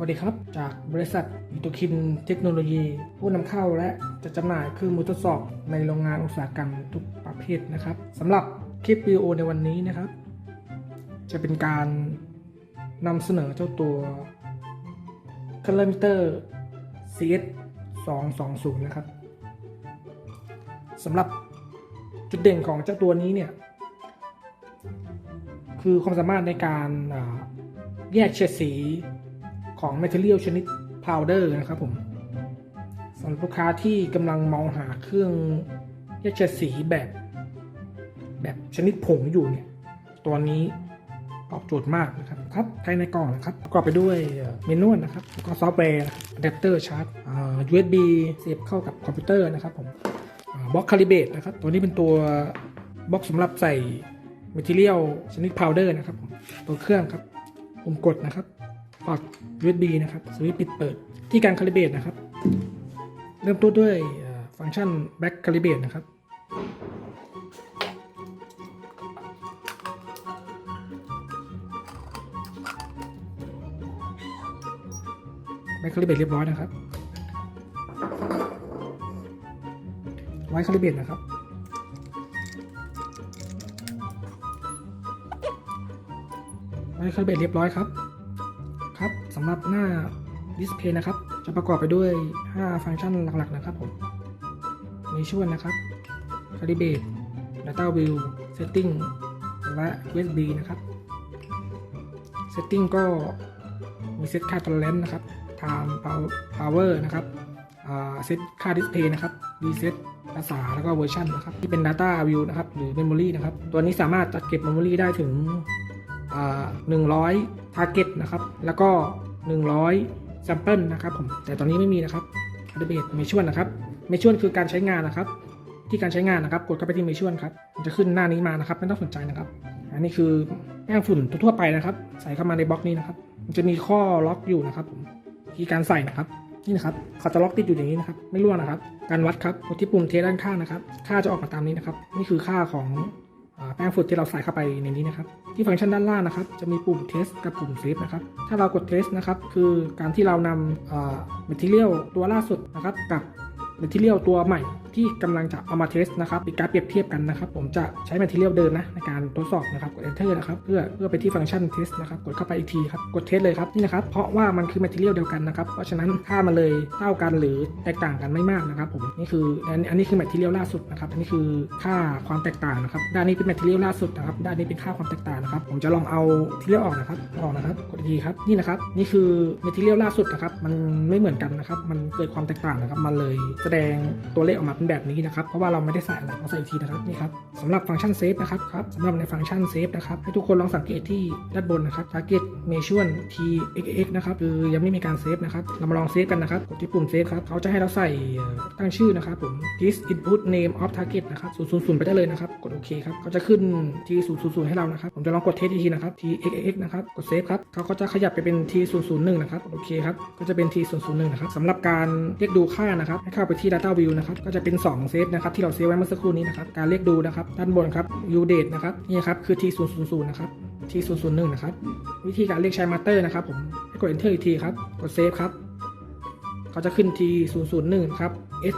วัสดีครับ จากบริษัทอิโตคินเทคโนโลยี ผู้นำเข้าและจะจำหน่ายเครื่องมือทดสอบในโรงงานอุตสาหกรรมทุกประเภทนะครับสำหรับคลิปวิดีโอในวันนี้นะครับ จะเป็นการนำเสนอเจ้าตัวค c a l o r m e t e r CS 220 นะครับสำหรับจุดเด่นของเจ้าตัวนี้เนี่ย คือความสามารถในการแยกเฉดสี ของ Material ชนิด Powder นะครับผมสำหรับลูกค้าที่กำลังมองหาเครื่องแยกเฉดสีแบบ แบบชนิดผงอยู่เนี่ย ตัวนี้ตอบโจทย์มากนะครับครับภายในกล่องนะครับประกอบไปด้วยเมนูนะครับแล้วก็ซอฟต์แวร์อะแดปเตอร์ชาร์จ USB เสียบเข้ากับคอมพิวเตอร์นะครับผมบล็อกคาลิเบตนะครับ ตัวนี้เป็นตัวบล็อกสำหรับใส่ Material ชนิด Powder นะครับ ตัวเครื่องครับปุ่มกดนะครับ ปลอด USB นะครับสวิตช์ปิดเปิดที่การคาลิเบตนะครับ เริ่มต้นด้วยฟังก์ชัน Back Calibrate นะครับแบ็คคาลิเบตเรียบร้อยนะครับ ไว้คาลิเบตนะครับ ไว้คาลิเบตเรียบร้อยครับ สำหรับหน้าดิสเพย์นะครับ จะประกอบไปด้วย 5 ฟังก์ชันหลักๆ นะครับผมมีช่วยนะครับ Calibrate Data View Setting และ USB นะครับ Setting ก็มีเซตค่า tolerance นะครับ time power นะครับเซตค่า display นะครับ reset ภาษาแล้วก็เวอร์ชันนะครับ ที่เป็น data view นะครับ หรือ memory นะครับ ตัวนี้สามารถจัดเก็บ memory ได้ถึงอ่า100 target นะครับ แล้วก็ 100 sample นะครับผมแต่ตอนนี้ไม่มีนะครับ database เมชวนนะครับเมชวนคือการใช้งานนะครับ ที่การใช้งานนะครับ กดเข้าไปที่เมชวนครับมันจะขึ้นหน้านี้มานะครับ ไม่ต้องสนใจนะครับ อันนี้คือแป้งฝุ่นทั่วไปนะครับ ใส่เข้ามาในบล็อกนี้นะครับ มันจะมีข้อล็อกอยู่นะครับผมที่การใส่นะครับนี่นะครับเขาจะล็อกติดอยู่อย่างนี้นะครับ ไม่รั่วนะครับ การวัดครับกดที่ปุ่มเทด้านข้างนะครับ ค่าจะออกมาตามนี้นะครับ นี่คือค่าของ แป้งฝุ่นที่เราใส่เข้าไปในนี้นะครับ ที่ฟังก์ชันด้านล่างนะครับ จะมีปุ่มเทสกับปุ่ม save นะครับ ถ้าเรากดเทสนะครับ คือการที่เรานำ material ตัวล่าสุดนะครับกับ material ตัวใหม่ที่กำลังจะเอามาเทสนะครับเป็นการเปรียบเทียบกันนะครับ ผมจะใช้ material เดิมนะในการทดสอบนะครับกด enter นะครับเพื่อเพื่อไปที่ฟังก์ชัน test นะครับกดเข้าไปอีกทีครับกด test เลยครับนี่นะครับเพราะว่ามันคือ material เดียวกันนะครับเพราะฉะนั้นค่ามันเลยเท่ากันหรือแตกต่างกันไม่มากนะครับ ผมนี่คืออันนี้คือ material ล่าสุดนะครับอันนี้คือค่าความแตกต่างนะครับด้านนี้เป็น material ล่าสุดนะครับด้านนี้เป็นค่าความแตกต่างนะครับ ผมจะลองเอา material ออกนะครับออกนะครับกดอีกทีครับนี่นะครับนี่คือ material ล่าสุดนะครับมันไม่เหมือนกันนะครับมันเกิดความแตกต่างนะครับมันเลยแสแสดงตัวเลขออกมาเป็นแบบนี้นะครับ เพราะว่าเราไม่ได้ใส่อะไรเราใส่อีกทีนะครับนี่ครับสำหรับฟังก์ชันเซฟนะครับครับสำหรับในฟังก์ชันเซฟนะครับให้ทุกคนลองสังเกตที่ด้านบนนะครับ target measure t x นะครับคือยังไม่มีการเซฟนะครับเรามาลองเซฟกันนะครับกดที่ปุ่มเซฟครับเขาจะให้เราใส่ตั้งชื่อนะครับผม this input name of target นะครับ000ไปได้เลยนะครับ กดโอเคครับเขาจะขึ้น t 000ให้เรานะครับ ผมจะลองกดเทสอีกทีนะครับ t x x นะครับ กดเซฟครับเขาก็จะขยับไปเป็น t 001นะครับกดโอเคครับ ก็จะเป็น t 001นะครับสำหรับการเรียกดูค่านะครับ ให้เข้าไปที่ data view นะครับก็จะเป็น 2 เซฟนะครับที่เราเซฟไว้เมื่อสักครู่นี้นะครับการเรียกดูนะครับด้านบนครับ U date นะครับนี่ครับคือ t 000นะครับ t 001นะครับวิธีการเรียกใช้ matter นะครับผมกด enter อีกทีครับกดเซฟครับเขาจะขึ้น t 001ครับ s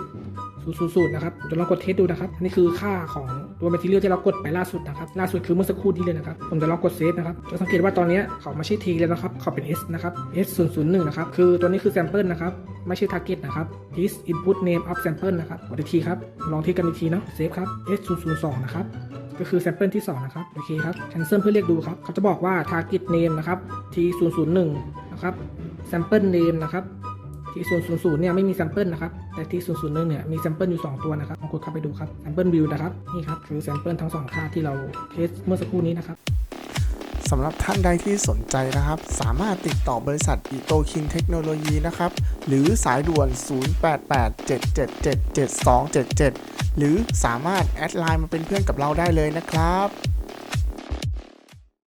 000นะครับผมจะลองกดเทสดูนะครับนี่คือค่าของตัว material ที่เรากดไปล่าสุดนะครับล่าสุดคือเมื่อสักครู่นี้เลยนะครับผมจะลองกดเซฟนะครับจะสังเกตว่าตอนนี้เขาไม่ใช่ t แล้วนะครับเขาเป็น s นะครับ s 001นะครับคือตัวนี้คือ sample นะครับไม่ใช่ target นะครับ this input name of sample นะครับกดอีกทีครับลองเทสกันอีกทีนะเซฟครับ s 002นะครับก็คือ sample ที่ 2 นะครับ โอเคครับ cancel เพื่อเรียกดูครับ เขาจะบอกว่า target name นะครับ t 0 0 1นะครับ sample name นะครับ t 0 0 0เนี่ยไม่มี sample นะครับ แต่ t 0 0 1เนี่ยมี sample อยู่ 2 ตัวนะครับลองกดเข้าไปดูครับ sample view นะครับ นี่ครับคือ sample ทั้ง 2 ค่าที่เราเทสเมื่อสักครู่นี้นะครับสำหรับท่านใดที่สนใจนะครับ สามารถติดต่อบริษัทอิโตคินเทคโนโลยีนะครับ หรือสายด่วน 0887777277 หรือสามารถแอดไลน์มาเป็นเพื่อนกับเราได้เลยนะครับ